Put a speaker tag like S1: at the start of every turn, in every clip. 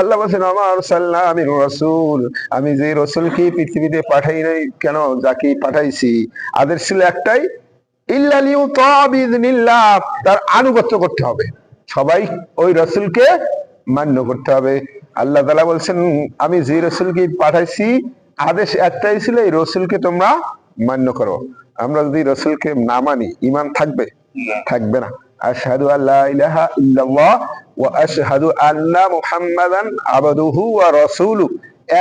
S1: আল্লাহ বলছেন আমার সাল্লাহ আমি রসুল। আমি যে রসুলকে পৃথিবীতে পাঠাই নাই, কেন? যাকে পাঠাইছি। আদেশ ছিল একটাই তার আনুগত্য করতে হবে। সবাই ওই রসুলকে মান্য করতে হবে। আল্লাহ তাআলা বলছেন, আমি যে রসুলকে পাঠাইছি, আদেশ একটাই ছিল, এই রসুলকে তোমরা মান্য করো। আমরা যদি রসুলকে না মানি ইমান থাকবে? থাকবে না। আশহাদু আল্লাহ ইলাহা ওয়া আশহাদু আন্না মুহাম্মাদান আবদুহু ওয়া রাসূলু।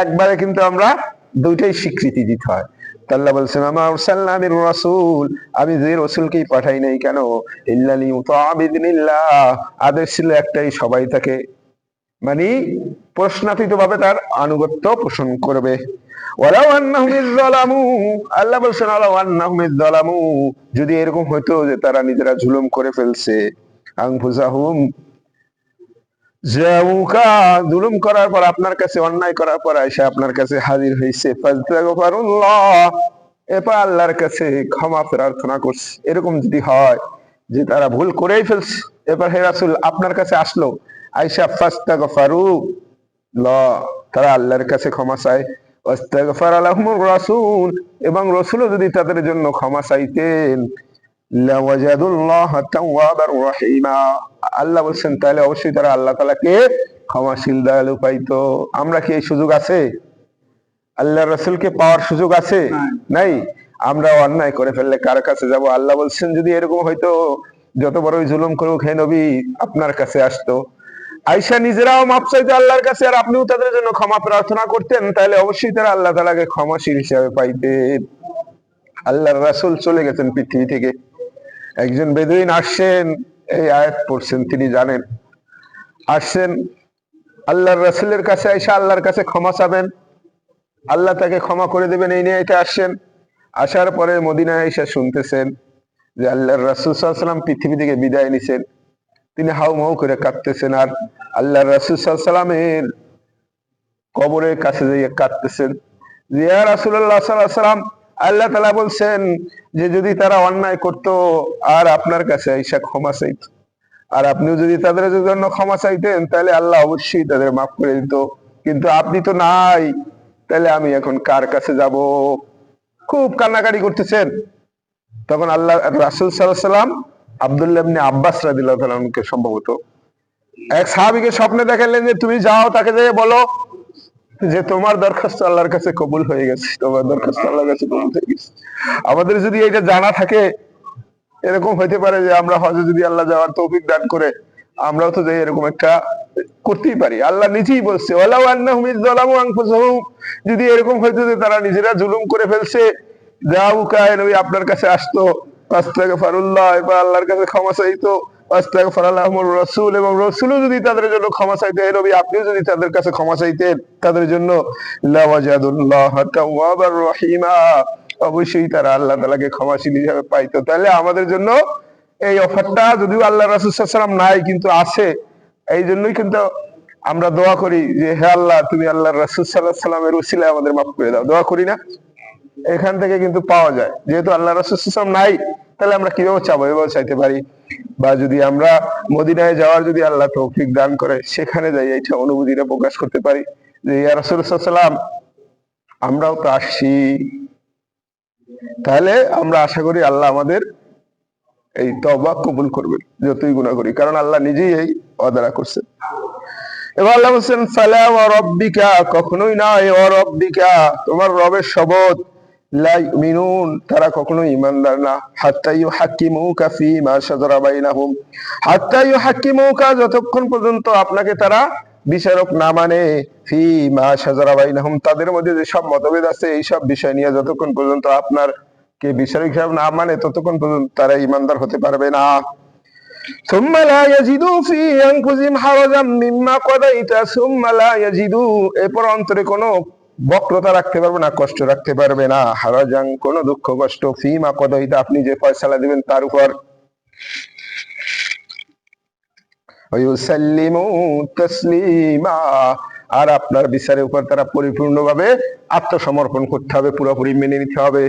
S1: একবারে কিন্তু আমরা দুইটাই স্বীকৃতি দিতে হয়। তা আল্লাহ বলছেন আমার রাসূল? আমি যে রসুলকেই পাঠাই নাই কেন? আদেশ ছিল একটাই, সবাই তাকে মানে প্রশ্নাতীত ভাবে তার আনুগত্য পোষণ করবে। আল্লাহ বলছেন যদি এরকম হইতো যে তারা নিজেরা জুলুম করে ফেলছে। আনফুসাহুম জাউকা জুলুম করার পর, আপনার কাছে অন্যায় করার পর এসে আপনার কাছে হাজির হয়েছে এরপর আল্লাহর কাছে ক্ষমা প্রার্থনা করছে। এরকম যদি হয়, যে তারা ভুল করেই ফেলছে, এরপর হে রাসূল, আপনার কাছে আসলো। আইসা ফাস্তাগফারু ল তারা আল্লাহর কাছে ক্ষমা চায়। ওয়াস্তাগফার আলাহুমুর রাসূল। এবং রাসূলও যদি তাদের জন্য ক্ষমা চাইতেন আল্লাহ বলছেন তাহলে অবশ্যই তারা আল্লাহ তাআলাকে ক্ষমাশীল দয়ালু পাইতো। আমরা কি এই সুযোগ আছে? আল্লাহ রাসূলকে পাওয়ার সুযোগ আছে? নাই। আমরা অন্যায় করে ফেললে কার কাছে যাব? আল্লাহ বলছেন যদি এরকম হয়তো যত বড়ই জুলুম করুক হে নবী আপনার কাছে আসতো। আয়সা নিজেরাও মাপ চাইতো আল্লাহর কাছে আর আপনিও তাদের জন্য ক্ষমা প্রার্থনা করতেন তাহলে অবশ্যই তারা আল্লাহ তালাকে ক্ষমাশীল হিসাবে পাইতেন। আল্লাহর রাসুল চলে গেছেন পৃথিবী থেকে। একজন বেদুইন আসছেন, এই আয়াত পড়ছেন, তিনি জানেন। আসছেন, আল্লাহর রাসূলের কাছে আইসা আল্লাহর কাছে ক্ষমা চাবেন। আল্লাহ তাকে ক্ষমা করে দেবেন, এই নিয়ে এটা আসছেন। আসার পরে মদিনায় এসে শুনতেছেন যে আল্লাহর রাসূল সাল্লাম পৃথিবী থেকে বিদায় নিছেন। তিনি হাউ মাউ করে কাঁদতেছেন আর আল্লাহ রাসূল সাল্লামের কবরের কাছে যাইয়ে কাঁদতেছেন। যে ইয়া রাসূলুল্লাহ সাল্লাল্লাহু সাল্লাম আল্লাহ তালা বলছেন যে যদি তারা অন্যায় করত, আর আপনার কাছে আইসা ক্ষমা চাইত। আর আপনিও যদি তাদের জন্য ক্ষমা চাইতেন, তাহলে আল্লাহ অবশ্যই তাদের মাফ করে দিত। কিন্তু আপনি তো নাই, তাহলে আমি এখন কার কাছে যাব? খুব কান্নাকাটি করতেছেন। তখন আল্লাহ, রাসূল সাল্লাম আব্দুল্লাহ আব্বাস রাদিয়াল্লাহু তাআলা সম্ভবত এক সাহাবীকে স্বপ্নে দেখালেন যে, তুমি যাও, তাকে যেয়ে বলো যে তোমার দরখাস্ত আল্লাহর কাছে কবুল হয়ে গেছে, তোমার দরখাস্ত আল্লাহর কাছে কবুল হয়ে গেছে। আমাদের যদি এটা জানা থাকে, এরকম হইতে পারে যে আমরা হজে যদি আল্লাহ যাওয়ার তৌফিক দান করে, আমরাও তো যাই এরকম একটা করতেই পারি। আল্লাহ নিজেই বলছে, ওয়ালাউ আন্নাহুম ইযযালামু আনফুসাহুম। যদি এরকম হইতো যে তারা নিজেরা জুলুম করে ফেলছে যাউকা নবী আপনার কাছে আসতো, আস্তাগফিরুল্লাহ, এবার আল্লাহর কাছে ক্ষমা চাইতো। রাসূল এবং রাসূলও যদি তাদের জন্য ক্ষমা চাইতে নবী, আপনিও যদি তাদের কাছে ক্ষমা চাইতেন, তাদের জন্য রহিমা। অবশ্যই তারা আল্লাহ তাআলাকে ক্ষমাশীল হিসাবে পাইতো। তাহলে আমাদের জন্য এই অফারটা, যদিও আল্লাহ রাসূল সাল্লাল্লাহু আলাইহি সাল্লাম নাই, কিন্তু আছে। এই জন্যই কিন্তু আমরা দোয়া করি যে, হে আল্লাহ, তুমি আল্লাহ রাসূল সাল্লাল্লাহু সাল্লামের উসিলায় আমাদের মাফ করে দাও। দোয়া করি না, এখান থেকে কিন্তু পাওয়া যায়। যেহেতু আল্লাহ রাসূল সাল্লাল্লাহু আলাইহি সাল্লাম নাই তাহলে আমরা কীভাবে চাবো? এভাবে চাইতে পারি। বা যদি আমরা মদিনায় যাওয়ার যদি আল্লাহ তৌফিক দান করে, সেখানে যাই, এইটা অনুভূতিটা প্রকাশ করতে পারি যে, ইয়া রাসূল আমরাও তো আসছি। তাহলে আমরা আশা করি আল্লাহ আমাদের এই তবা কবুল করবেন যতই গুণা করি। কারণ আল্লাহ নিজেই এই অদারা করছেন এবার আল্লাহ বলছেন ফালা ওয়া রব্বিকা কখনোই না, এ ওয়া রব্বিকা তোমার রবের ইউমিনুন তারা কখনো ইমানদার না হাত্তা ইউহাক্কিমুকা ফীমা শাজারা বাইনাহুম হাত্তা ইউহাক্কিমুকা যতক্ষণ পর্যন্ত আপনাকে তারা বিচারক না মানে ফীমা শাজারা বাইনাহুম তাদের মধ্যে যে সব মতভেদ আছে এই সব বিষয় নিয়ে যতক্ষণ পর্যন্ত আপনার কে বিচারক হিসাব না মানে ততক্ষণ পর্যন্ত তারা ইমানদার হতে পারবে না ثم لا يجدوا في أنفسهم حرجا مما قضيت ثم لا يجدوا এরপর অন্তরে কোনো বক্রতা রাখতে পারবে না, কষ্ট রাখতে পারবে না। হারাজাং কোনো দুঃখ, কষ্ট ফিমা কদহিতা আপনি যে ফয়সালা দিবেন তার উপর। আর আপনার বিচারের উপর তারা পরিপূর্ণভাবে আত্মসমর্পণ করতে হবে, পুরোপুরি মেনে নিতে হবে।